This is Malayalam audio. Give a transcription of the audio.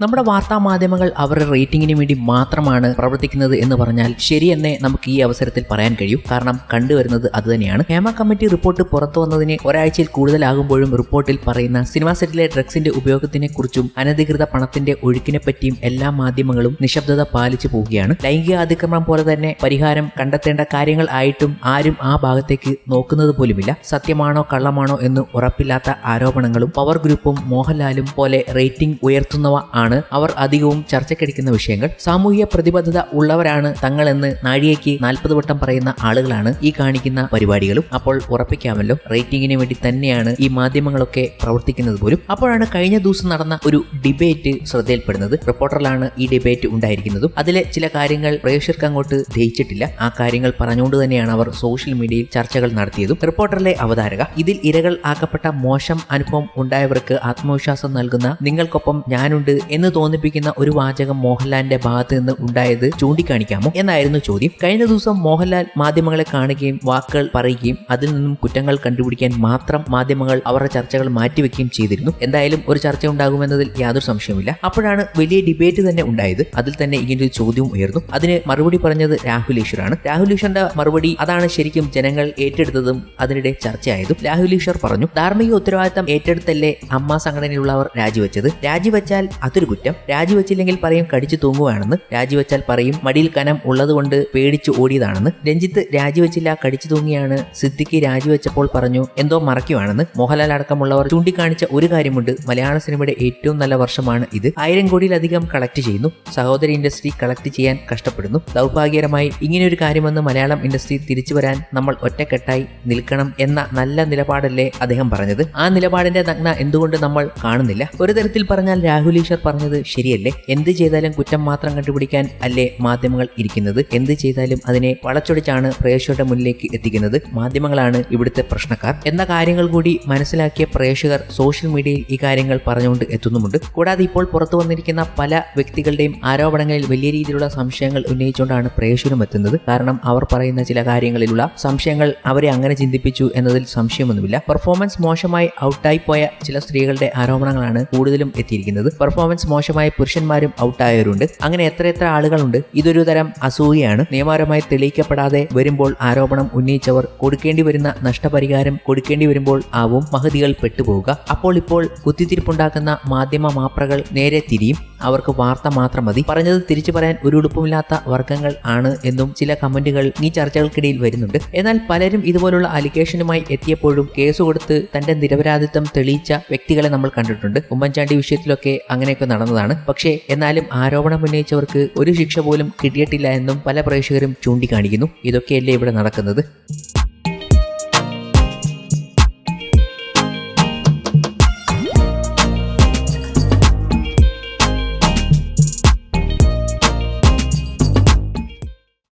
നമ്മുടെ വാർത്താ മാധ്യമങ്ങൾ അവരുടെ റേറ്റിംഗിന് വേണ്ടി മാത്രമാണ് പ്രവർത്തിക്കുന്നത് എന്ന് പറഞ്ഞാൽ ശരിയെന്നെ നമുക്ക് ഈ അവസരത്തിൽ പറയാൻ കഴിയും. കാരണം കണ്ടുവരുന്നത് അതുതന്നെയാണ് ഹേമ കമ്മിറ്റി റിപ്പോർട്ട് പുറത്തു വന്നതിന് ഒരാഴ്ചയിൽ കൂടുതലാകുമ്പോഴും റിപ്പോർട്ടിൽ പറയുന്ന സിനിമാ സെറ്റിലെ ഡ്രഗ്സിന്റെ ഉപയോഗത്തിനെ കുറിച്ചും അനധികൃത പണത്തിന്റെ ഒഴുക്കിനെ പറ്റിയും എല്ലാ മാധ്യമങ്ങളും നിശബ്ദത പാലിച്ചു പോവുകയാണ്. ലൈംഗിക അതിക്രമണം പോലെ തന്നെ പരിഹാരം കണ്ടെത്തേണ്ട കാര്യങ്ങൾ ആയിട്ടും ആരും ആ ഭാഗത്തേക്ക് നോക്കുന്നത് പോലുമില്ല. സത്യമാണോ കള്ളമാണോ എന്ന് ഉറപ്പില്ലാത്ത ആരോപണങ്ങളും പവർ ഗ്രൂപ്പും മോഹൻലാലും പോലെ റേറ്റിംഗ് ഉയർത്തുന്നവ ആണ് അവർ അധികവും ചർച്ചയ്ക്കെടുക്കുന്ന വിഷയങ്ങൾ. സാമൂഹിക പ്രതിബദ്ധത ഉള്ളവരാണ് തങ്ങളെന്ന് നാഴികയ്ക്ക് നാൽപ്പത് വട്ടം പറയുന്ന ആളുകളാണ് ഈ കാണിക്കുന്ന പരിപാടികളും. അപ്പോൾ ഉറപ്പിക്കാമല്ലോ റേറ്റിംഗിന് വേണ്ടി തന്നെയാണ് ഈ മാധ്യമങ്ങളൊക്കെ പ്രവർത്തിക്കുന്നത് പോലും. അപ്പോഴാണ് കഴിഞ്ഞ ദിവസം നടന്ന ഒരു ഡിബേറ്റ് ശ്രദ്ധയിൽപ്പെടുന്നത്. റിപ്പോർട്ടറിലാണ് ഈ ഡിബേറ്റ് ഉണ്ടായിരിക്കുന്നതും. അതിലെ ചില കാര്യങ്ങൾ പ്രേക്ഷകർക്ക് അങ്ങോട്ട് ദഹിച്ചിട്ടില്ല. ആ കാര്യങ്ങൾ പറഞ്ഞുകൊണ്ട് തന്നെയാണ് അവർ സോഷ്യൽ മീഡിയയിൽ ചർച്ചകൾ നടത്തിയതും. റിപ്പോർട്ടറിലെ അവതാരക ഇതിൽ ഇരകൾ ആക്കപ്പെട്ട മോശം അനുഭവം ഉണ്ടായവർക്ക് ആത്മവിശ്വാസം നൽകുന്ന നിങ്ങൾക്കൊപ്പം ഞാനുണ്ട് എന്ന് തോന്നിപ്പിക്കുന്ന ഒരു വാചകം മോഹൻലാലിന്റെ ഭാഗത്ത് നിന്ന് ഉണ്ടായത് ചൂണ്ടിക്കാണിക്കാമോ എന്നായിരുന്നു ചോദ്യം. കഴിഞ്ഞ ദിവസം മോഹൻലാൽ മാധ്യമങ്ങളെ കാണുകയും വാക്കുകൾ പറയുകയും അതിൽ നിന്നും കുറ്റങ്ങൾ കണ്ടുപിടിക്കാൻ മാത്രം മാധ്യമങ്ങൾ അവരുടെ ചർച്ചകൾ മാറ്റിവെക്കുകയും ചെയ്തിരുന്നു. എന്തായാലും ഒരു ചർച്ച ഉണ്ടാകുമെന്നതിൽ യാതൊരു സംശയമില്ല അപ്പോഴാണ് വലിയ ഡിബേറ്റ് തന്നെ ഉണ്ടായത്. അതിൽ തന്നെ ഇങ്ങനൊരു ചോദ്യവും ഉയർന്നു. അതിന് മറുപടി പറഞ്ഞത് രാഹുൽ ഈശ്വറാണ്. രാഹുൽ ഈശ്വറിന്റെ മറുപടി അതാണ് ശരിക്കും ജനങ്ങൾ ഏറ്റെടുത്തതും അതിനിടെ ചർച്ചയായതും. രാഹുൽ ഈശ്വർ പറഞ്ഞു ധാർമ്മിക ഉത്തരവാദിത്തം ഏറ്റെടുത്തല്ലേ അമ്മ സംഘടനയിലുള്ളവർ രാജിവെച്ചത്? രാജിവെച്ചാൽ അതൊരു കുറ്റം. രാജിവെച്ചില്ലെങ്കിൽ പറയും കടിച്ചു തൂങ്ങുവാണെന്ന്. രാജിവെച്ചാൽ പറയും മടിയിൽ കനം ഉള്ളതുകൊണ്ട് പേടിച്ചു ഓടിയതാണെന്ന്. രഞ്ജിത്ത് രാജിവെച്ചില്ല കടിച്ചു തൂങ്ങിയാണ്. സിദ്ദിഖ് രാജിവെച്ചപ്പോൾ പറഞ്ഞു എന്തോ മറയ്ക്കുവാണെന്ന്. മോഹൻലാൽ അടക്കമുള്ളവർ ചൂണ്ടിക്കാണിച്ച ഒരു കാര്യമുണ്ട്. മലയാള സിനിമയുടെ ഏറ്റവും നല്ല വർഷമാണ് ഇത്. ആയിരം കോടിയിലധികം കളക്ട് ചെയ്യുന്നു. സഹോദരി ഇൻഡസ്ട്രി കളക്ട് ചെയ്യാൻ കഷ്ടപ്പെടുന്നു. ദൗർഭാഗ്യകരമായി ഇങ്ങനെയൊരു കാര്യമെന്ന് മലയാളം ഇൻഡസ്ട്രി തിരിച്ചു വരാൻ നമ്മൾ ഒറ്റക്കെട്ടായി നിൽക്കണം എന്ന നല്ല നിലപാടല്ലേ അദ്ദേഹം പറഞ്ഞത്. ആ നിലപാടിന്റെ നഗ്ന എന്തുകൊണ്ട് നമ്മൾ കാണുന്നില്ല? ഒരു തരത്തിൽ പറഞ്ഞാൽ രാഹുൽ ഈശ്വർ പറഞ്ഞത് ശരിയല്ലേ? എന്ത് ചെയ്താലും കുറ്റം മാത്രം കണ്ടുപിടിക്കാൻ അല്ലേ മാധ്യമങ്ങൾ ഇരിക്കുന്നത്? എന്ത് ചെയ്താലും അതിനെ വളച്ചൊടിച്ചാണ് പ്രേക്ഷകരുടെ മുന്നിലേക്ക് എത്തിക്കുന്നത്? മാധ്യമങ്ങളാണ് ഇവിടുത്തെ പ്രശ്നക്കാർ. എന്ന കാര്യങ്ങൾ കൂടി മനസ്സിലാക്കിയ പ്രേക്ഷകർ സോഷ്യൽ മീഡിയയിൽ ഈ കാര്യങ്ങൾ പറഞ്ഞുകൊണ്ട് എത്തുന്നുമുണ്ട്. കൂടാതെ ഇപ്പോൾ പുറത്തു വന്നിരിക്കുന്ന പല വ്യക്തികളുടെയും ആരോപണങ്ങളിൽ വലിയ രീതിയിലുള്ള സംശയങ്ങൾ ഉന്നയിച്ചുകൊണ്ടാണ് പ്രേക്ഷകരും എത്തുന്നത്. കാരണം അവർ പറയുന്ന ചില കാര്യങ്ങളിലുള്ള സംശയങ്ങൾ അവരെ അങ്ങനെ ചിന്തിപ്പിച്ചു എന്നതിൽ സംശയമൊന്നുമില്ല. പെർഫോമൻസ് മോശമായി ഔട്ടായി പോയ ചില സ്ത്രീകളുടെ ആരോപണങ്ങളാണ് കൂടുതലും എത്തിയിരിക്കുന്നത്. പെർഫോമൻസ് മോശമായ പുരുഷന്മാരും ഔട്ടായവരുണ്ട് അങ്ങനെ എത്ര എത്ര ആളുകളുണ്ട്? ഇതൊരു തരം അസൂയയാണ്. നിയമപരമായി തെളിയിക്കപ്പെടാതെ വരുമ്പോൾ ആരോപണം ഉന്നയിച്ചവർ കൊടുക്കേണ്ടി വരുന്ന നഷ്ടപരിഹാരം കൊടുക്കേണ്ടി വരുമ്പോൾ ആവും. മഹതികൾ പെട്ടുപോവുക. അപ്പോൾ ഇപ്പോൾ കുത്തിത്തിരിപ്പുണ്ടാക്കുന്ന മാധ്യമ മാപ്രകൾ നേരെ തിരിയും. അവർക്ക് വാർത്ത മാത്രം മതി. പറഞ്ഞത് തിരിച്ചു പറയാൻ ഒരു ഉടുപ്പുമില്ലാത്ത വർഗങ്ങൾ ആണ് എന്നും ചില കമന്റുകൾ ഈ ചർച്ചകൾക്കിടയിൽ വരുന്നുണ്ട്. എന്നാൽ പലരും ഇതുപോലുള്ള അലിഗേഷനുമായി എത്തിയപ്പോഴും കേസ് കൊടുത്ത് തന്റെ നിരപരാധിത്വം തെളിയിച്ച വ്യക്തികളെ നമ്മൾ കണ്ടിട്ടുണ്ട്. ഉമ്മൻചാണ്ടി വിഷയത്തിലൊക്കെ അങ്ങനെയൊക്കെ നടന്നതാണ്. പക്ഷേ എന്നാലും ആരോപണം ഉന്നയിച്ചവർക്ക് ഒരു ശിക്ഷ പോലും കിട്ടിയിട്ടില്ല എന്നും പല പ്രേക്ഷകരും ചൂണ്ടിക്കാണിക്കുന്നു. ഇതൊക്കെയല്ലേ ഇവിടെ നടക്കുന്നത്?